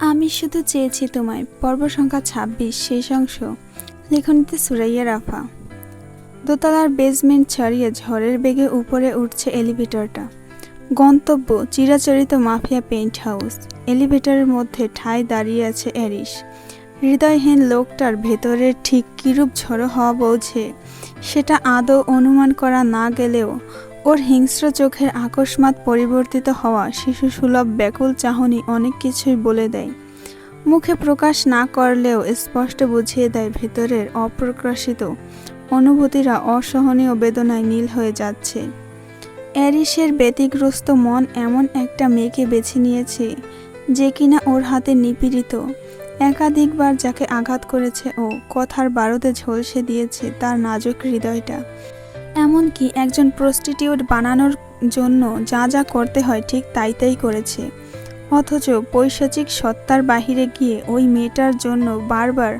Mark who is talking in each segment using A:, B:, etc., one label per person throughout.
A: আমি শুধু চেয়েছি তোমায়, পর্ব সংখ্যা ছাব্বিশ, শেষ অংশ। লেখনীতে সুরাইয়া রাফা। দোতলার বেসমেন্ট ছাড়িয়ে ঝড়ের বেগে উপরে উঠছে এলিভেটরটা গন্তব্য চিরাচরিত মাফিয়া পেইন্ট হাউস এলিভেটরের মধ্যে ঠায় দাঁড়িয়ে আছে অ্যারিস হৃদয়হীন লোকটার ভেতরের ঠিক কিরূপ ঝড়ো হওয়া বোঝে সেটা আদৌ অনুমান করা না গেলেও ওর হিংস্র চোখের আকস্মাত পরিবর্তিত হওয়া শিশুসুলভ ব্যাকুল চাহনি অনেক কিছুই বলে দেয়। মুখে প্রকাশ না করলেও স্পষ্ট বুঝিয়ে দেয় ভেতরের অপ্রকাশিত অনুভূতিরা অসহনীয় বেদনায় নীল হয়ে যাচ্ছে। অ্যারিসের ব্যতিগ্রস্ত মন এমন একটা মেয়েকে বেছে নিয়েছে যে কিনা ওর হাতে নিপীড়িত। একাধিকবার যাকে আঘাত করেছে ও কথার বারোতে ঝলসে দিয়েছে তার নাজুক হৃদয়টা। এমনকি একজন প্রস্টিটিউট বানানোর জন্য যা যা করতে হয় ঠিক তাই তাই করেছে। অথচ পৈশাচিক সত্তার বাহিরে গিয়ে ওই মেয়েটার জন্য বারবার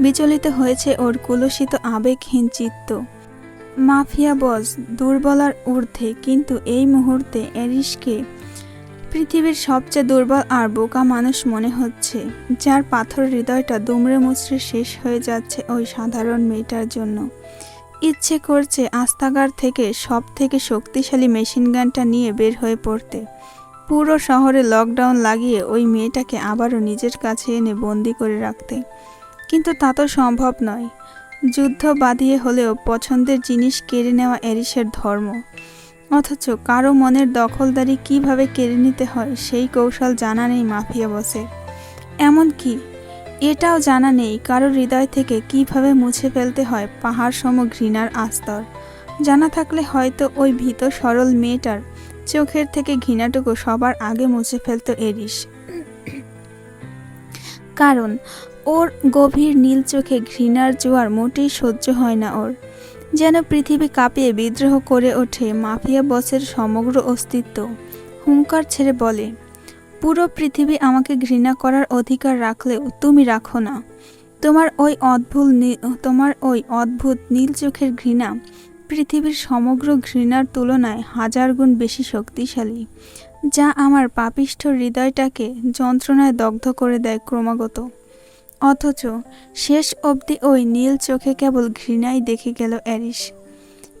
A: বিচলিত হয়েছে ওর কুলসিত আবেগহীন চিত্ত। মাফিয়া বস, দুর্বলার ঊর্ধ্বে, কিন্তু এই মুহূর্তে অ্যারিসকে পৃথিবীর সবচেয়ে দুর্বল আর বোকা মানুষ মনে হচ্ছে, যার পাথর হৃদয়টা দুমড়ে মুচড়ে শেষ হয়ে যাচ্ছে ওই সাধারণ মেয়েটার জন্য। ইচ্ছে করছে আস্তাগার থেকে সব থেকে শক্তিশালী মেশিন গানটা নিয়ে বের হয়ে পড়তে। পুরো শহরে লকডাউন লাগিয়ে ওই মেয়েটাকে আবারও নিজের কাছে এনে বন্দি করে রাখতে। কিন্তু তা তো সম্ভব নয়। যুদ্ধ বাঁধিয়ে হলেও পছন্দের জিনিস কেড়ে নেওয়া এরিসের ধর্ম। অথচ কারও মনের দখলদারি কীভাবে কেড়ে নিতে হয় সেই কৌশল জানা নেই মাফিয়া বসের। এমনকি এটাও জানা নেই কারও হৃদয় থেকে কীভাবে মুছে ফেলতে হয় পাহাড় সম ঘৃণার আস্তর। জানা থাকলে হয়তো ওই ভীত সরল মেয়েটার চোখের থেকে ঘৃণাটুকু সবার আগে মুছে ফেলতো এরিস কারণ ওর গভীর নীল চোখে ঘৃণার জোয়ার মোটেই সহ্য হয় না ওর। যেন পৃথিবী কাঁপিয়ে বিদ্রোহ করে ওঠে মাফিয়া বসের সমগ্র অস্তিত্ব। হুঙ্কার ছেড়ে বলে পুরো পৃথিবী আমাকে ঘৃণা করার অধিকার রাখলেও তুমি রাখো না। তোমার ওই অদ্ভুত তোমার ওই অদ্ভুত নীল চোখের ঘৃণা পৃথিবীর সমগ্র ঘৃণার তুলনায় হাজার গুণ বেশি শক্তিশালী, যা আমার পাপিষ্ঠ হৃদয়টাকে যন্ত্রণায় দগ্ধ করে দেয় ক্রমাগত। অথচ শেষ অবধি ওই নীল চোখে কেবল ঘৃণাই দেখে গেল অ্যারিস।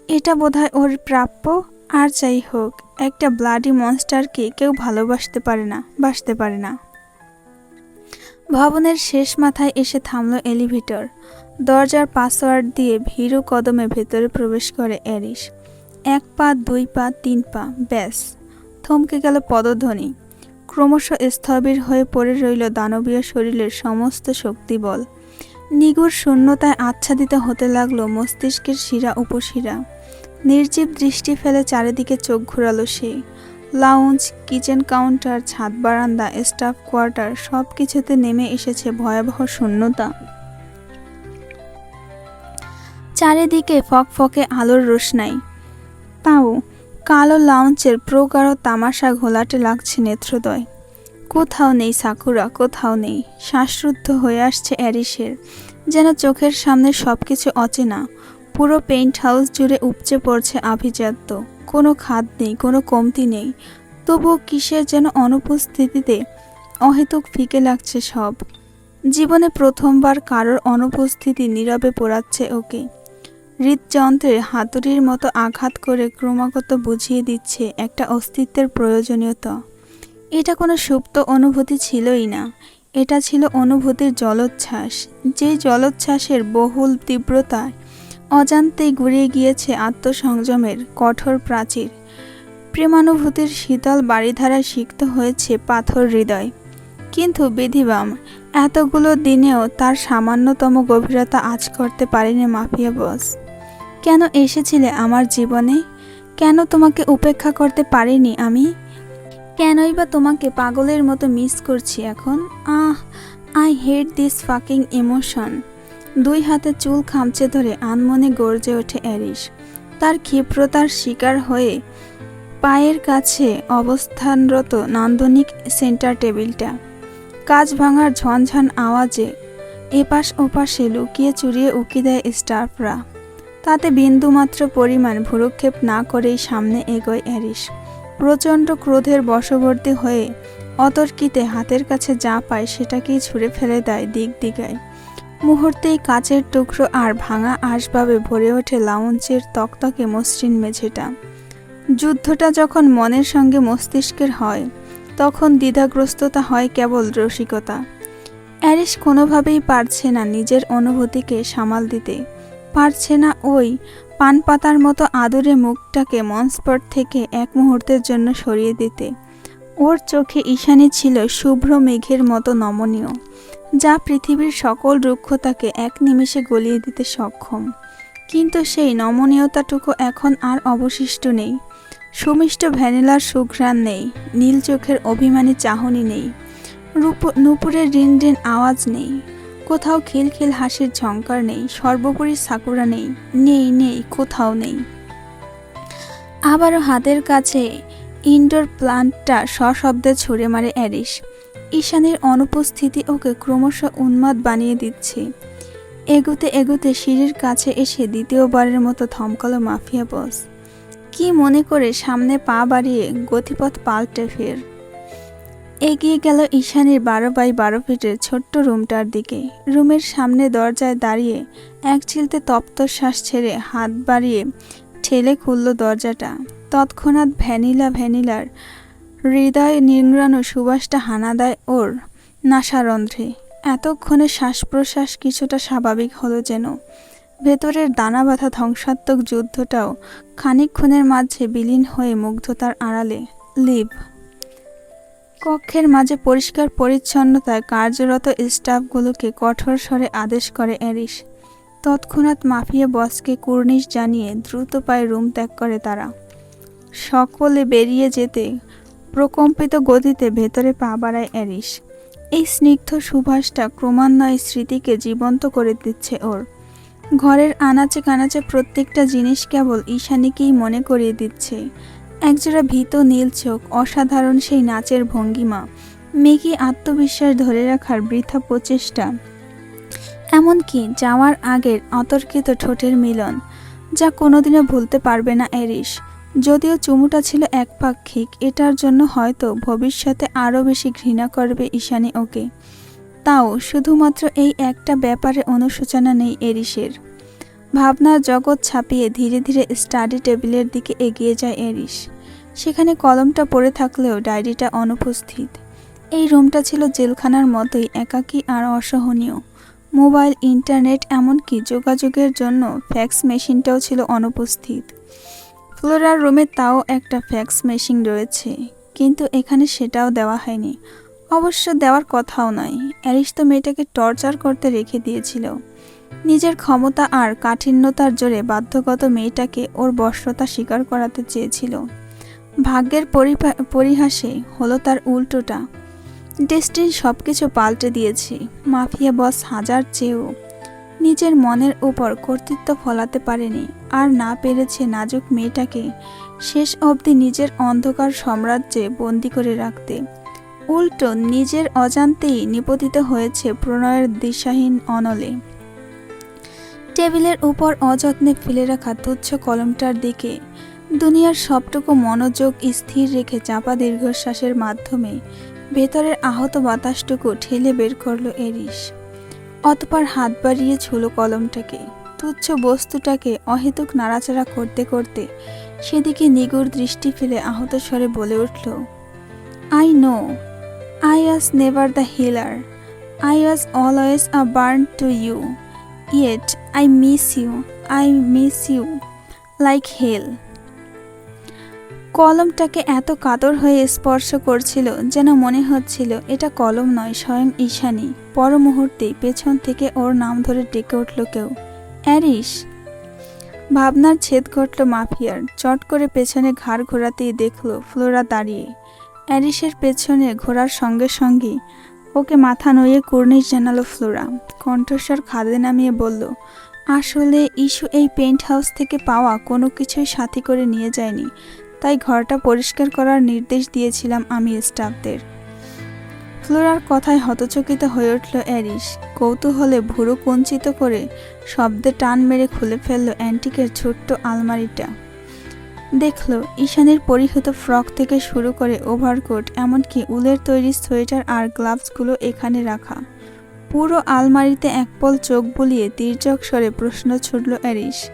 A: এটা বোধহয় ওর প্রাপ্য আর যাই হোক, একটা ব্লাডি মনস্টারকে কেউ ভালোবাসতে পারে না, বাসতে পারে না। ভবনের শেষ মাথায় এসে থামল এলিভেটর দরজার পাসওয়ার্ড দিয়ে ভীরু কদমে ভেতরে প্রবেশ করে অ্যারিস এক পা, দুই পা, তিন পা, ব্যাস, থমকে গেল পদধ্বনি। ক্রমশ স্থবির হয়ে পড়ে রইল দানবীয় শরীরের সমস্ত শক্তিবল। নিগুড় শূন্যতায় আচ্ছাদিত হতে লাগল মস্তিষ্কের শিরা উপশিরা। নির্জীব দৃষ্টি ফেলে চারিদিকে চোখ ঘুরালো সে। লাউঞ্জ কিচেন কাউন্টার ছাদ বারান্দা স্টাফ কোয়ার্টার সব কিছুতে নেমে এসেছে ভয়াবহ শূন্যতা। চারিদিকে ফকফকে আলোর রোশনাই। তাও, কালো লাউঞ্চের প্রগাঢ় তামাশা ঘোলাটে লাগছে নেত্রদয়। কোথাও নেই সাকুরা, কোথাও নেই, শ্বাসরুদ্ধ হয়ে আসছে অ্যারিসের। যেন চোখের সামনে সবকিছু অচেনা। পুরো পেইন্ট হাউস জুড়ে উপচে পড়ছে আভিজাত্য। কোনো খাদ নেই, কোনো কমতি নেই। তবুও কিসের যেন অনুপস্থিতিতে অহেতুক ফিকে লাগছে সব। জীবনে প্রথমবার কারোর অনুপস্থিতি নীরবে পোড়াচ্ছে ওকে। হৃদযন্ত্রে হাতুড়ির মতো আঘাত করে ক্রমাগত বুঝিয়ে দিচ্ছে একটা অস্তিত্বের প্রয়োজনীয়তা। এটা কোনো সুপ্ত অনুভূতি ছিলই না। এটা ছিল অনুভূতির জলোচ্ছ্বাস। যে জলোচ্ছ্বাসের বহুল তীব্রতায় অজান্তেই গুড়িয়ে গিয়েছে আত্মসংযমের কঠোর প্রাচীর। প্রেমানুভূতির শীতল বাড়িধারায় সিক্ত হয়েছে পাথর হৃদয়। কিন্তু বিধিবাম, এতগুলো দিনেও তার সামান্যতম গভীরতা আজ করতে পারেনি মাফিয়া বস। কেন এসেছিলে আমার জীবনে? কেন তোমাকে উপেক্ষা করতে পারিনি আমি? কেনই বা তোমাকে পাগলের মতো মিস করছি এখন? আহ I hate this fucking emotion দুই হাতে চুল খামচে ধরে আনমনে গর্জে ওঠে অ্যারিস তার ক্ষিপ্রতার শিকার হয়ে পায়ের কাছে অবস্থানরত নান্দনিক সেন্টার টেবিলটা। কাজ ভাঙার ঝনঝন আওয়াজে এপাশ ওপাশে লুকিয়ে চুরিয়ে উকি দেয় স্টাফরা। তাতে বিন্দুমাত্র পরিমাণ ভুরুক্ষেপ না করেই সামনে এগোয় অ্যারিস প্রচণ্ড ক্রোধের বশবর্তী হয়ে অতর্কিতে হাতের কাছে যা পায় সেটাকেই ছুঁড়ে ফেলে দেয় দিক দিগায়। মুহূর্তেই কাচের টুকরো আর ভাঙা আসবাবে ভরে ওঠে লাউঞ্চের তকতকে মসৃণ মেঝেটা। যুদ্ধটা যখন মনের সঙ্গে মস্তিষ্কের হয়, তখন দ্বিধাগ্রস্ততা হয় কেবল রসিকতা। অ্যারিস কোনোভাবেই পারছে না নিজের অনুভূতিকে সামাল দিতে। পারছে না ওই পান পাতার মতো আদরে মুখটাকে মনস্পট থেকে এক মুহূর্তের জন্য সরিয়ে দিতে। ওর চোখে ঈশানি ছিল শুভ্র মেঘের মতো নমনীয়। যা পৃথিবীর সকল রুক্ষতাকে এক নিমেষে গলিয়ে দিতে সক্ষম। কিন্তু সেই নমনীয়তাটুকু এখন আর অবশিষ্ট নেই। সুমিষ্ট ভ্যানিলার সুঘ্রাণ নেই, নীল চোখের অভিমানী চাহনি নেই, রূপ নুপুরের রিন রিন আওয়াজ নেই, কোথাও খিলখিল হাসির ঝঙ্কার নেই, সর্বোপরি সাকুরা নেই নেই নেই, কোথাও নেই। আবারও হাতের কাছে ইনডোর প্লান্টটা সশব্দে ছুঁড়ে মারে অ্যারিস। ঈশানীর অনুপস্থিতি ওকে ক্রমশ উন্মাদ বানিয়ে দিচ্ছে। এগুতে এগুতে সিঁড়ির কাছে এসে দ্বিতীয়বারের মতো থমকালো মাফিয়া বস। কি মনে করে সামনে পা বাড়িয়ে গতিপথ পাল্টে ফের। এগিয়ে গেল ঈশানীর বারো বাই বারো ফিটের ছোট্ট রুমটার দিকে। রুমের সামনে দরজায় দাঁড়িয়ে এক চিলতে তপ্ত শ্বাস ছেড়ে হাত বাড়িয়ে ঠেলে খুলল দরজাটা। তৎক্ষণাৎ ভ্যানিলা ভ্যানিলার হৃদয় নিংড়ানো সুবাসটা হানা দেয় ওর নাসারন্ধ্রে। এতক্ষণে শ্বাস প্রশ্বাস কিছুটা স্বাভাবিক হলো যেন। ভেতরের দানা বাঁধা ধ্বংসাত্মক যুদ্ধটাও খানিকক্ষণের মাঝে বিলীন হয়ে মুগ্ধতার আড়ালে লিভ। কক্ষের মাঝে পরিষ্কার পরিচ্ছন্নতায় কার্যরত স্টাফগুলোকে কঠোর স্বরে আদেশ করে অ্যারিস তৎক্ষণাৎ মাফিয়া বসকে কুর্নিশ জানিয়ে দ্রুত পায়ে রুম ত্যাগ করে তারা। সকলে বেরিয়ে যেতে প্রকম্পিত গতিতে ভেতরে পা বাড়ায় অ্যারিস এই স্নিগ্ধ সুভাষটা ক্রমান্বয়ে স্মৃতিকে জীবন্ত করে দিচ্ছে ওর। ঘরের আনাচে কানাচে প্রত্যেকটা জিনিস কেবল ঈশানীকেই মনে করিয়ে দিচ্ছে। একজোড়া ভীত নীল চোখ, অসাধারণ সেই নাচের ভঙ্গিমা মেকি আত্মবিশ্বাস ধরে রাখার বৃথা প্রচেষ্টা। এমনকি যাওয়ার আগের অতর্কিত ঠোঁটের মিলন, যা কোনোদিনও ভুলতে পারবে না এরিস যদিও চুমুটা ছিল একপাক্ষিক, এটার জন্য হয়তো ভবিষ্যতে আরও বেশি ঘৃণা করবে ঈশানী ওকে। তাও শুধুমাত্র এই একটা ব্যাপারে অনুশোচনা নেই এরিসের। ভাবনার জগৎ ছাপিয়ে ধীরে ধীরে স্টাডি টেবিলের দিকে এগিয়ে যায় এরিস। সেখানে কলমটা পড়ে থাকলেও ডায়েরিটা অনুপস্থিত। এই রুমটা ছিল জেলখানার মতোই একাকী আর অসহনীয়। মোবাইল, ইন্টারনেট, এমনকি যোগাযোগের জন্য ফ্যাক্স মেশিনটাও ছিল অনুপস্থিত। ফ্লোরার রুমে তাও একটা ফ্যাক্স মেশিন রয়েছে, কিন্তু এখানে সেটাও দেওয়া হয়নি। অবশ্য দেওয়ার কথাও নয়, অ্যারিস তো মেয়েটাকে টর্চার করতে রেখে দিয়েছিল। নিজের ক্ষমতা আর কাঠিন্যতার জোরে বাধ্যগত মেয়েটাকে ওর বর্ষতা স্বীকার করাতে চেয়েছিল। ভাগ্যের পরিহাসে হলো তার উল্টোটা। ডেস্টিন সব কিছু পাল্টে দিয়েছে, মাফিয়া বস হাজার চেয়েও। নিজের মনের উপর কর্তৃত্ব ফলাতে পারেনি আর না পেরেছে নাজুক মেয়েটাকে। শেষ অবধি নিজের অন্ধকার সাম্রাজ্যে বন্দি করে রাখতে। উল্টো নিজের অজান্তেই নিপতিত হয়েছে প্রণয়ের দিশাহীন অনলে। টেবিলের উপর অযত্নে ফেলে রাখা তুচ্ছ কলমটার দিকে দুনিয়ার সবটুকু মনোযোগ স্থির রেখে চাপা দীর্ঘশ্বাসের মাধ্যমে ভেতরের আহত বাতাসটুকু ঠেলে বের করল এরিস অতপর হাত বাড়িয়ে ছুলো কলমটাকে, তুচ্ছ বস্তুটাকে অহেতুক নাড়াচাড়া করতে করতে সেদিকে নিগুড় দৃষ্টি ফেলে আহত স্বরে বলে উঠল I know I was never the healer I was always a burn to you yet I miss you I miss you like hell কলমটাকে এত কাতর হয়ে স্পর্শ করছিল যেন মনে হচ্ছিল এটা কলম নয়, স্বয়ং ঈশানী। পর মুহূর্তেই পেছন থেকে ওর নাম ধরে ডেকে উঠল কেউ। অ্যারিস ভাবনার ছেদ ঘটল মাফিয়ার। চট করে পেছনে ঘাড় ঘোরাতেই দেখল ফ্লোরা দাঁড়িয়ে। অ্যারিসের পেছনে ঘোরার সঙ্গে সঙ্গে ওকে মাথা নইয়ে কুর্নিশ জানালো ফ্লোরা। কণ্ঠস্বর খাদে নামিয়ে বলল, আসলে ইস্যু এই পেন্ট হাউস থেকে পাওয়া কোনো কিছুই সাথী করে নিয়ে যায়নি। তাই ঘরটা পরিষ্কার করার নির্দেশ দিয়েছিলাম আমি স্টাফদের। ফ্লোরার কথায় হতচকিত হয়ে উঠল অ্যারিস কৌতূহলে ভুরু কঞ্চিত করে শব্দে টান মেরে খুলে ফেলল অ্যান্টিকের ছোট্ট আলমারিটা। দেখল, ঈশানের পরিহিত ফ্রক থেকে শুরু করে ওভারকোট, এমনকি উলের তৈরি সোয়েটার আর গ্লাভসগুলো এখানে রাখা। পুরো আলমারিতে একপল চোখ বুলিয়ে তির্যক স্বরে প্রশ্ন ছুটল অ্যারিস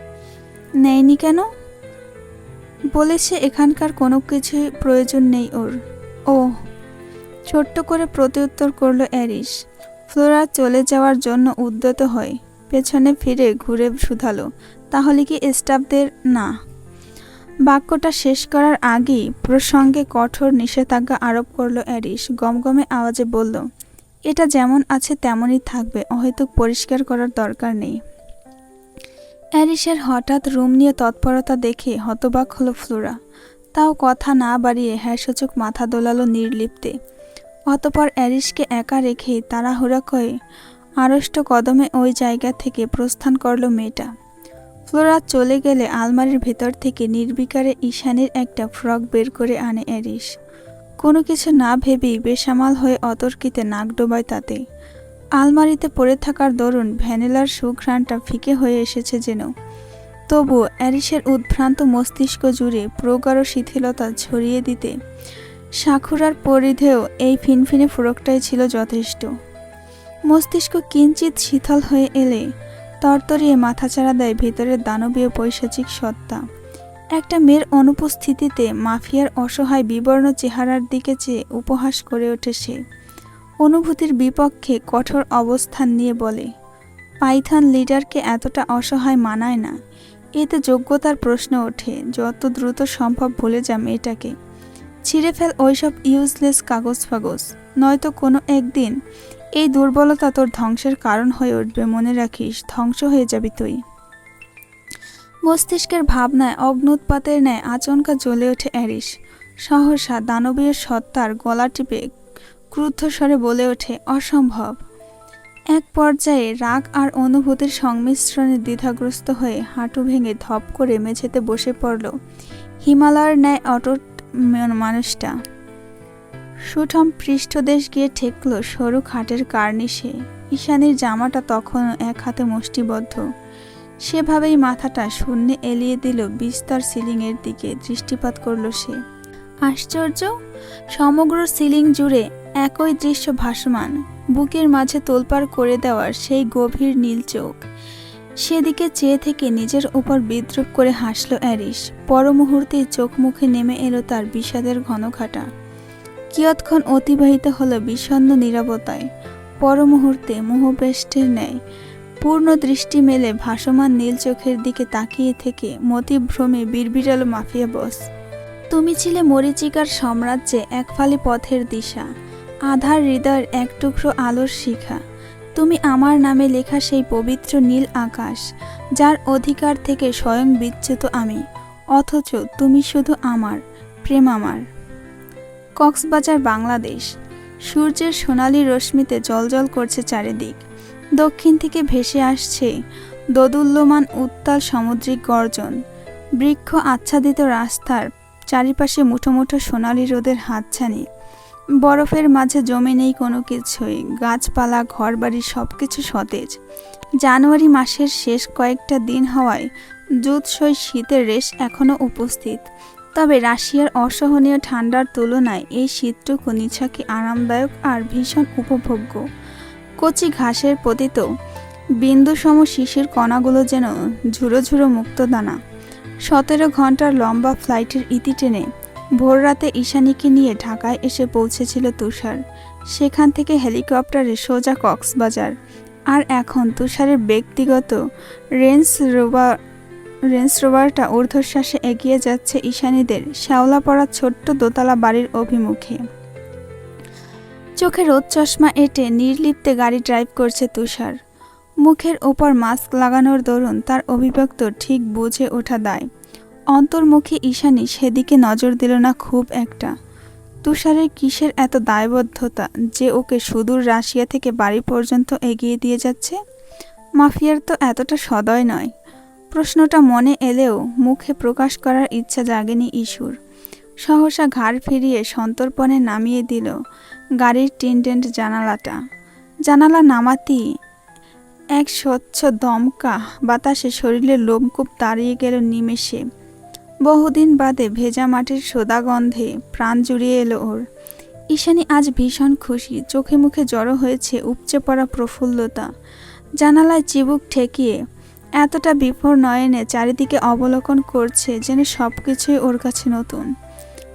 A: নেয়নি কেন? বলেছে, এখানকার কোনো কিছু প্রয়োজন নেই ওর। ও ছোট্ট করে প্রত্যুত্তর করল অ্যারিস ফ্লোরা চলে যাওয়ার জন্য উদ্যত হয়। পেছনে ফিরে ঘুরে শুধালো, তাহলে কি স্টাফদের না? বাক্যটা শেষ করার আগেই প্রসঙ্গে কঠোর নিষেধাজ্ঞা আরোপ করল অ্যারিস গমগমে আওয়াজে বলল, এটা যেমন আছে তেমনই থাকবে অহেতুক পরিষ্কার করার দরকার নেই। অ্যারিসের হঠাৎ রুম নিয়ে তৎপরতা দেখে হতবাক হলো ফ্লোরা। তাও কথা না বাড়িয়ে হ্যাসূচক মাথা দোলালো নির্লিপ্তে। অতপর অ্যারিসকে একা রেখেই তাড়াহুড়া করে আড়ষ্ট কদমে ওই জায়গা থেকে প্রস্থান করল মেয়েটা। ফ্লোরা চলে গেলে আলমারির ভেতর থেকে নির্বিকারে ঈশানের একটা ফ্রক বের করে আনে অ্যারিস। কোনো কিছু না ভেবেই বেসামাল হয়ে অতর্কিতে নাক ডোবায় তাতে। আলমারিতে পড়ে থাকার দরুন ভ্যানিলার সুঘ্রাণটা ফিকে হয়ে এসেছে যেন। তবু অ্যারিসের উদ্ভ্রান্ত মস্তিষ্ক জুড়ে প্রগাঢ় শিথিলতা ছড়িয়ে দিতে সাকুরার পরিধেও এই ফিনফিনে ফ্রকটাই ছিল যথেষ্ট। মস্তিষ্ক কিঞ্চিত শীতল হয়ে এলে তরতরিয়ে মাথাচাড়া দেয় ভেতরের দানবীয় পৈশাচিক সত্তা। একটা মেয়ের অনুপস্থিতিতে মাফিয়ার অসহায় বিবর্ণ চেহারার দিকে চেয়ে উপহাস করে ওঠে সে। অনুভূতির বিপক্ষে কঠোর অবস্থান নিয়ে বলে, পাইথান লিডারকে এতটা অসহায় মানায় না। এতে যোগ্যতার প্রশ্ন ওঠে, যত দ্রুত সম্ভব ভুলে যা মেয়েটাকে। ছিঁড়ে ফেল ওইসব ইউজলেস কাগজ ফাগজ। নয়তো কোনো একদিন এই দুর্বলতা তোর ধ্বংসের কারণ হয়ে উঠবে, মনে রাখিস, ধ্বংস হয়ে যাবি তুই। মস্তিষ্কের ভাবনায় অগ্নুৎপাতের ন্যায় আচমকা জ্বলে ওঠে অ্যারিস সহসা দানবীয় সত্তার গলা টিপে ক্রুদ্ধস্বরে বলে ওঠে, অসম্ভব। এক পর্যায়ে রাগ আর অনুভূতির সংমিশ্রণে দ্বিধাগ্রস্ত হয়ে হাঁটু ভেঙে ধপ করে মেঝেতে বসে পড়ল। হিমালয়ের ন্যায় অটট মানুষটা। সুঠম পৃষ্ঠদেশ গিয়ে ঠেকল সরু খাটের কার্নিশে। ঈশানীর জামাটা তখনও এক হাতে মুষ্টিবদ্ধ। সেভাবেই মাথাটা শূন্যে এলিয়ে দিল বিস্তর সিলিংয়ের দিকে, দৃষ্টিপাত করল সে। আশ্চর্য! সমগ্র সিলিং জুড়ে একই দৃশ্য ভাসমান। বুকের মাঝে তোলপাড় করে দেওয়ার সেই গভীর নীল চোখ। সেদিকে চেয়ে থেকে নিজের উপর বিদ্রুপ করে হাসল অ্যারিস পর মুহূর্তেই চোখ মুখে নেমে এলো তার বিষাদের ঘনঘাটা কিয়ৎক্ষণ অতিবাহিত হলো বিষণ্ন নিরবতায়। পর মুহূর্তে মোহবেষ্টের ন্যায়। পূর্ণ দৃষ্টি মেলে ভাসমান নীল চোখের দিকে তাকিয়ে থেকে মতিভ্রমে বিড়বিড়াল মাফিয়া বস। তুমি ছিলে মরিচিকার সাম্রাজ্যে এক ফালি পথের দিশা। আধার হৃদয়ের এক টুকরো আলোর শিখা। তুমি আমার নামে লেখা সেই পবিত্র নীল আকাশ, যার অধিকার থেকে স্বয়ং বিচ্যুত আমি, অথচ তুমি শুধু আমার, প্রেম আমার। কক্সবাজার, বাংলাদেশ। সূর্যের সোনালি রশ্মিতে জলজল করছে চারিদিক। দক্ষিণ থেকে ভেসে আসছে দোদুল্যমান উত্তাল সামুদ্রিক গর্জন। বৃক্ষ আচ্ছাদিত রাস্তার চারিপাশে মুঠো মুঠো সোনালি রোদের হাতছানি। বরফের মাঝে জমে নেই কোনো কিছুই, গাছপালা, ঘরবাড়ি সব কিছু সতেজ। জানুয়ারি মাসের শেষ কয়েকটা দিন হওয়ায় জুৎসই শীতের রেশ এখনও উপস্থিত। তবে রাশিয়ার অসহনীয় ঠান্ডার তুলনায় এই শীতটুকু নিছাকে আরামদায়ক আর ভীষণ উপভোগ্য। কচি ঘাসের পতিত বিন্দুসম শিশির কণাগুলো যেন ঝুড়ো ঝুড়ো মুক্তদানা। সতেরো ঘণ্টার লম্বা ফ্লাইটের ইতি টেনে ভোর রাতে ঈশানীকে নিয়ে ঢাকায় এসে পৌঁছেছিল তুষার। সেখান থেকে হেলিকপ্টারে সোজা কক্সবাজার। আর এখন তুষারের ব্যক্তিগত রেঞ্জ রোভার, রেঞ্জ রোভারটা ঊর্ধ্বশ্বাসে এগিয়ে যাচ্ছে ঈশানীদের শ্যাওলা পড়া ছোট্ট দোতলা বাড়ির অভিমুখে। চোখে রোদ চশমা এঁটে নির্লিপ্তে গাড়ি ড্রাইভ করছে তুষার। মুখের ওপর মাস্ক লাগানোর দরুন তার অভিব্যক্ত ঠিক বুঝে ওঠা দায়। অন্তর্মুখী ঈশানী সেদিকে নজর দিল না খুব একটা। তুষারের কিসের এত দায়বদ্ধতা যে ওকে সুদূর রাশিয়া থেকে বাড়ি পর্যন্ত এগিয়ে দিয়ে যাচ্ছে? মাফিয়ার তো এতটা সদয় নয়। প্রশ্নটা মনে এলেও মুখে প্রকাশ করার ইচ্ছা জাগেনি ইস্যুর সহসা ঘাড় ফিরিয়ে সন্তর্পণে নামিয়ে দিল গাড়ির টিনটেন্ট জানালাটা। জানালা নামাতেই এক স্বচ্ছ দমকা বাতাসে শরীরের লোমকূপ তাড়িয়ে গেল নিমেষে। বহুদিন বাদে ভেজা মাটির সোদা গন্ধে প্রাণ জুড়িয়ে এলো ওর। ঈশানী আজ ভীষণ খুশি, চোখে মুখে জড়ো হয়েছে উপচে পড়া প্রফুল্লতা। জানালায় চিবুক ঠেকিয়ে এতটা বিফোর নয়নে চারিদিকে অবলোকন করছে যেন সব কিছুই ওর কাছে নতুন।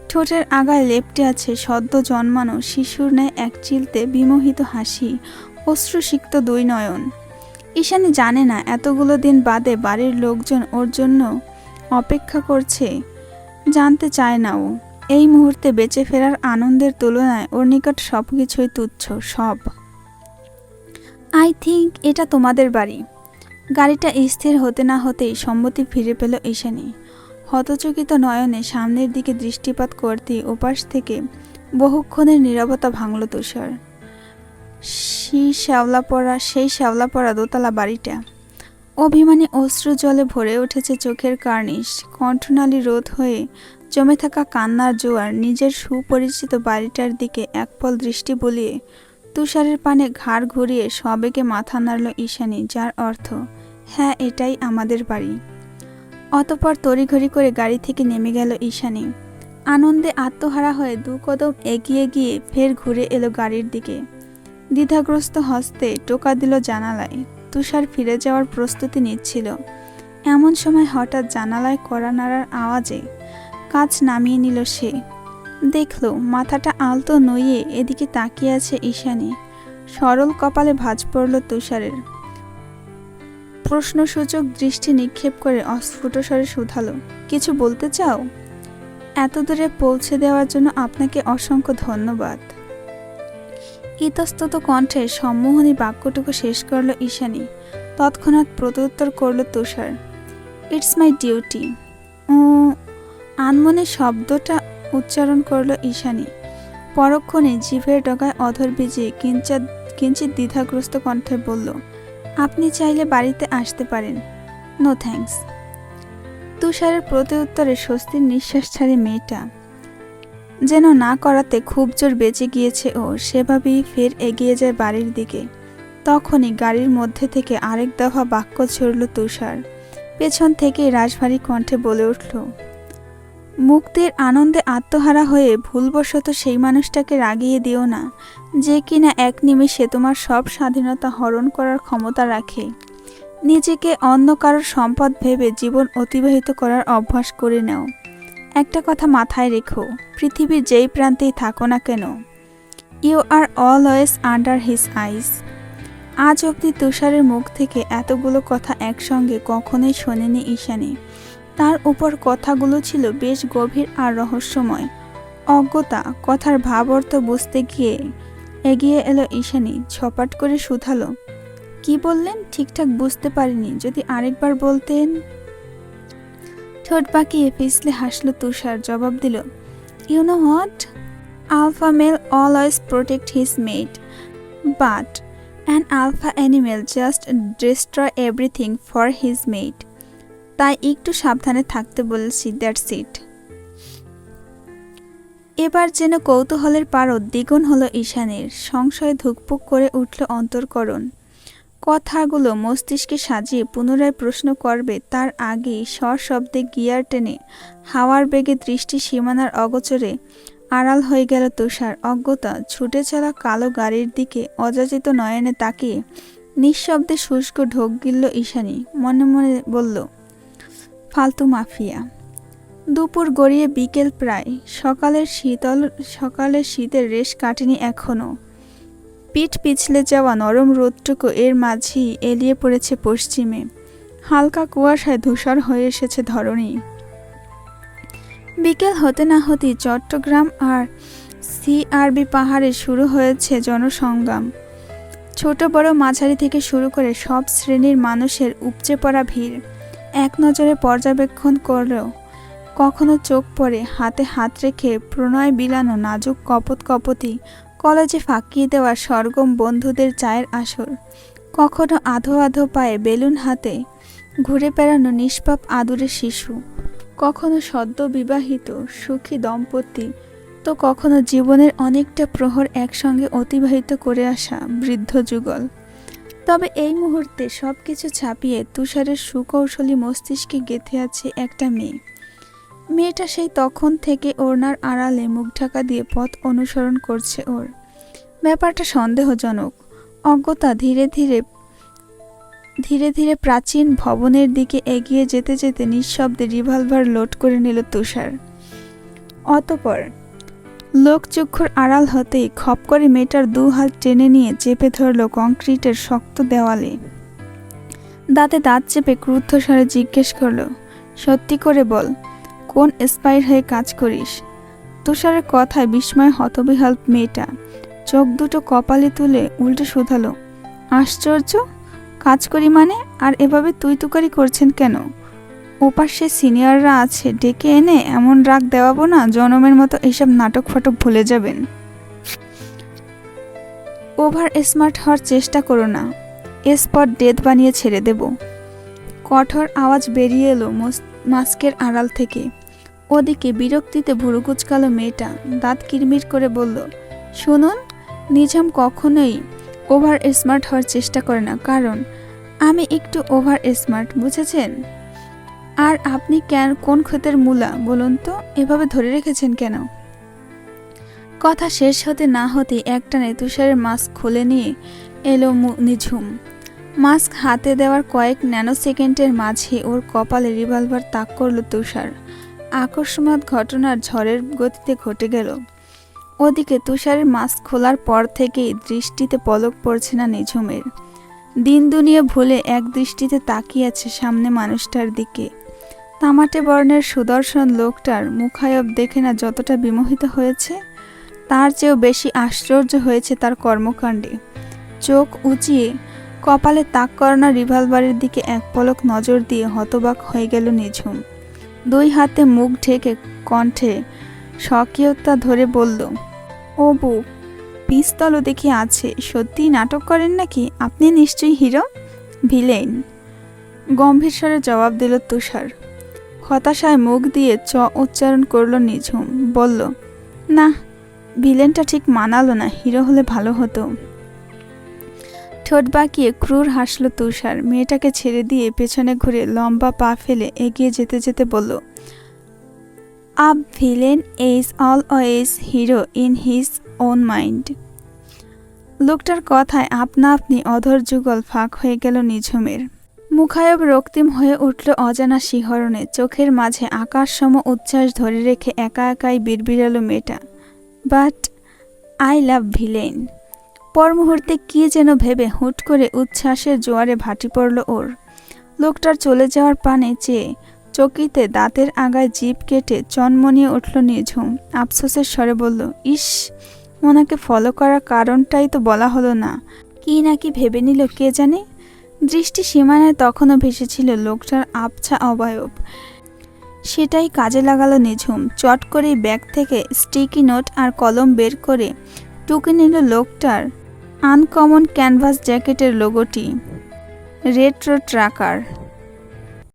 A: ঠোঁটের আগায় লেপটে আছে সদ্য জন্মানো শিশুর ন্যায় এক চিলতে বিমোহিত হাসি, অশ্রুসিক্ত দুই নয়ন। ঈশানী জানে না এতগুলো দিন বাদে বাড়ির লোকজন ওর জন্য অপেক্ষা করছে। জানতে চায় না ও। এই মুহূর্তে বেঁচে ফেরার আনন্দের তুলনায় ওর নিকট সব কিছুই তুচ্ছ, সব। আই থিঙ্ক এটা তোমাদের বাড়ি। গাড়িটা স্থির হতে না হতেই সম্মতি ফিরে পেল ঈশানী। হতচকিত নয়নে সামনের দিকে দৃষ্টিপাত করতেই ওপাশ থেকে বহুক্ষণের নীরবতা ভাঙল তুষার। সেই শ্যাওলা পড়া সেই শ্যাওলা পড়া দোতলা বাড়িটা। অভিমানী অশ্রু জলে ভরে উঠেছে চোখের কার্নিশ। কণ্ঠনালী রোধ হয়ে জমে থাকা কান্নার জোয়ার নিজের সুপরিচিত বাড়িটার দিকে একপল দৃষ্টি বলিয়ে তুষারের পানে ঘাড় ঘুরিয়ে সবেকে মাথা নাড়ল ঈশানী, যার অর্থ হ্যাঁ এটাই আমাদের বাড়ি। অতপর তড়িঘড়ি করে গাড়ি থেকে নেমে গেল ঈশানী। আনন্দে আত্মহারা হয়ে দু কদম এগিয়ে গিয়ে ফের ঘুরে এলো গাড়ির দিকে। দ্বিধাগ্রস্ত হস্তে টোকা দিল জানালায়। তুষার ফিরে যাওয়ার প্রস্তুতি নিচ্ছিল। এমন সময় হঠাৎ জানালায় কড়া নাড়ার আওয়াজে কাজ নামিয়ে নিল সে। দেখল, মাথাটা আলতো নইয়ে এদিকে তাকিয়ে আছে ঈশানি। সরল কপালে ভাঁজ পড়ল তুষারের। প্রশ্নসূচক দৃষ্টি নিক্ষেপ করে অস্ফুট স্বরে শুধালো, কিছু বলতে চাও? এত দূরে পৌঁছে দেওয়ার জন্য আপনাকে অসংখ্য ধন্যবাদ। ইতস্তত কণ্ঠে সম্মোহনী বাক্যটুকু শেষ করল ঈশানী। তৎক্ষণাৎ প্রত্যুত্তর করল তুষার। ইটস মাই ডিউটি ও, আনমনে শব্দটা উচ্চারণ করল ঈশানী। পরক্ষণে জিভের ডগায় অধর ভিজিয়ে কিঞ্চিত কিঞ্চিত দ্বিধাগ্রস্ত কণ্ঠে বলল, আপনি চাইলে বাড়িতে আসতে পারেন। নো থ্যাঙ্কস তুষারের প্রতি উত্তরে স্বস্তির নিঃশ্বাস ছাড়ে মেয়েটা। যেন না করাতে খুব জোর বেঁচে গিয়েছে ও, সেভাবেই ফের এগিয়ে যায় বাড়ির দিকে। তখনই গাড়ির মধ্যে থেকে আরেক দফা বাক্য ছড়ল তুষার। পেছন থেকে রাজভারী কণ্ঠে বলে উঠল, মুক্তির আনন্দে আত্মহারা হয়ে ভুলবশত সেই মানুষটাকে রাগিয়ে দিও না, যে কিনা এক নিমেষে তোমার সব স্বাধীনতা হরণ করার ক্ষমতা রাখে। নিজেকে অন্য কারোর সম্পদ ভেবে জীবন অতিবাহিত করার অভ্যাস করে নাও। একটা কথা মাথায় রেখো, পৃথিবীর যেই প্রান্তেই থাকো না কেন you are always under his eyes আজ অবধি তুষারের মুখ থেকে এতগুলো কথা একসঙ্গে কখনোই শোনেনি ঈশানী। তার উপর কথাগুলো ছিল বেশ গভীর আর রহস্যময়। অজ্ঞতা, কথার ভাব অর্থ বুঝতে গিয়ে এগিয়ে এলো ঈশানী ছপাট করে শুধালো। কি বললেন? ঠিকঠাক বুঝতে পারিনি, যদি আরেকবার বলতেন। ঠোঁট বাঁকিয়ে পিছলে হাসলো তুষার, জবাব দিল you know what alpha male always protect his maid but an alpha animal just destroy everything for his maid তাই একটু সাবধানে থাকতে বলেছি দ্যাটস ইট এবার যেন কৌতূহলের পারদ দ্বিগুণ হলো ঈশানের। সংশয়ে ধুকপুক করে উঠল অন্তর্করণ। কথাগুলো মস্তিষ্কে সাজিয়ে পুনরায় প্রশ্ন করবে, তার আগেই সশব্দে গিয়ার টেনে হাওয়ার বেগে দৃষ্টি সীমানার অগোচরে আড়াল হয়ে গেল তুষার। অজ্ঞতা ছুটে চলা কালো গাড়ির দিকে অযাচিত নয়নে তাকিয়ে নিঃশব্দে শুষ্ক ঢোক গিলল ঈশানী। মনে মনে বলল, ফালতু মাফিয়া, দুপুর গড়িয়ে বিকেল প্রায়। সকালের শীতল, সকালের শীতের রেশ কাটেনি এখনও পিঠ পিছলে যাওয়া নরম রোদটুকু এর মাঝেই এলিয়ে পড়েছে পশ্চিমে। হালকা কুয়াশায় ধূসর হয়ে এসেছে ধরণী। বিকেল হতে না হতেই চট্টগ্রাম আর সিআরবি পাহাড়ে শুরু হয়েছে জনসংগ্রাম ছোট বড় মাঝারি থেকে শুরু করে সব শ্রেণির মানুষের উপচে পড়া ভিড়। এক নজরে পর্যবেক্ষণ করলেও কখনো চোখ পড়ে, হাতে হাত রেখে প্রণয় বিলানো নাজুক কপত কপতি কলেজে ফাঁকিয়ে দেওয়া সরগম বন্ধুদের চায়ের আসর। কখনো আধো আধো পায়ে বেলুন হাতে ঘুরে বেড়ানো নিষ্পাপ আদুরে শিশু। কখনো সদ্য বিবাহিত সুখী দম্পতি, তো কখনো জীবনের অনেকটা প্রহর একসঙ্গে অতিবাহিত করে আসা বৃদ্ধ যুগল। তবে এই মুহূর্তে সব কিছু ছাপিয়ে তুষারের সুকৌশলী মস্তিষ্কে গেঁথে আছে একটা মেয়ে। মেয়েটা সেই তখন থেকে ওড়নার আড়ালে মুখ ঢাকা দিয়ে পথ অনুসরণ করছে ওর। ব্যাপারটা সন্দেহজনক। অজ্ঞতা ধীরে ধীরে ধীরে ধীরে প্রাচীন ভবনের দিকে এগিয়ে যেতে যেতে নিঃশব্দে রিভলভার লোড করে নিল তুষার। অতপর লোকচক্ষুর আড়াল হতেই খপ করে মেয়েটার দু হাত টেনে নিয়ে চেপে ধরল কংক্রিটের শক্ত দেওয়ালে। দাঁতে দাঁত চেপে ক্রুদ্ধ স্বরে জিজ্ঞেস করল, সত্যি করে বল কোন স্পাইর হয়ে কাজ করিস? তুষারের কথায় বিস্ময় হতবিহাল মেয়েটা। চোখ দুটো কপালে তুলে উল্টে শুধালো। আশ্চর্য? কাজ করি মানে? আর এভাবে তুই তুকারি করছেন কেন? ওপাশে সিনিয়ররা আছে, ডেকে এনে এমন রাগ দেওয়াবো না, জনমের মতো এইসব নাটক ফাটক ভুলে যাবেন। ওভার স্মার্ট হওয়ার চেষ্টা করো না। স্পট ডেথ বানিয়ে ছেড়ে দেব। কঠোর আওয়াজ বেরিয়ে এলো মস- মাস্কের আড়াল থেকে। ওদিকে বিরক্তিতে ভুরু কুচকালো মেয়েটা দাঁত কিরমির করে বলল, শুনুন নিজাম কখনোই ওভার স্মার্ট হওয়ার চেষ্টা করে না। কারণ আমি একটু ওভার স্মার্ট, বুঝেছেন? আর আপনি কেন, কোন ক্ষেতের মূলা, বলুন তো, এভাবে ধরে রেখেছেন কেন? কথা শেষ হতে না হতে একটানে তুষারের মাস্ক খুলে নিয়ে এলো নিঝুম। মাস্ক হাতে দেওয়ার কয়েক ন্যানো সেকেন্ডের মাঝে ওর কপালে রিভলভার তাক করল তুষার। আকস্মাত ঘটনার ঝড়ের গতিতে ঘটে গেল। ওদিকে তুষারের মাস্ক খোলার পর থেকেই দৃষ্টিতে পলক পড়ছে না নিঝুমের। দিন দুনিয়া ভুলে এক দৃষ্টিতে তাকিয়ে আছে সামনে মানুষটার দিকে। তামাটে বর্ণের সুদর্শন লোকটার মুখায়ব দেখে না যতটা বিমোহিত হয়েছে, তার চেয়েও বেশি আশ্চর্য হয়েছে তার কর্মকাণ্ডে। চোখ উঁচিয়ে কপালে তাক করানো রিভলভারের দিকে এক পলক নজর দিয়ে হতবাক হয়ে গেল নিঝুম। দুই হাতে মুখ ঢেকে কণ্ঠে স্বকীয়তা ধরে বলল, ও বউ পিস্তলও দেখি আছে, সত্যিই নাটক করেন নাকি? আপনি নিশ্চয়ই হিরো? ভিলেন। গম্ভীর স্বরে জবাব দিল তুষার। হতাশায় মুখ দিয়ে চ উচ্চারণ করল নিঝুম, বলল, না, ভিলেনটা ঠিক মানালো না, হিরো হলে ভালো হতো। ঠোঁট বাঁকিয়ে ক্রুর হাসল তুষার। মেয়েটাকে ছেড়ে দিয়ে পেছনে ঘুরে লম্বা পা ফেলে এগিয়ে যেতে যেতে বলল, up villain is always hero in his own mind. লোকটার কথায় আপনা আপনি অধর যুগল ফাঁক হয়ে গেল নিঝুমের। মুখায়ব রক্তিম হয়ে উঠল অজানা শিহরণে। চোখের মাঝে আকাশ সম উচ্ছ্বাস ধরে রেখে একা একাই বিড়বিড়ালো মেয়েটা। But I love villain. পর মুহূর্তে কি যেন ভেবে হুট করে উচ্ছ্বাসের জোয়ারে ভাটি পড়ল ওর। লোকটার চলে যাওয়ার পানে চেয়ে চকিতে দাঁতের আগায় জিভ কেটে চনমনিয়ে উঠল নিঝুম। আফসোসের স্বরে বলল, ইস, ওনাকে ফলো করার কারণটাই তো বলা হলো না। কি নাকি ভেবে নিল কে জানে? দৃষ্টি সীমানায় তখনও ভেসেছিল লোকটার আবছা অবয়ব। সেটাই কাজে লাগালো নিঝুম। চট করেই ব্যাগ থেকে স্টিকি নোট আর কলম বের করে টুকে নিল লোকটার আনকমন ক্যানভাস জ্যাকেটের লোগোটি। Retro trucker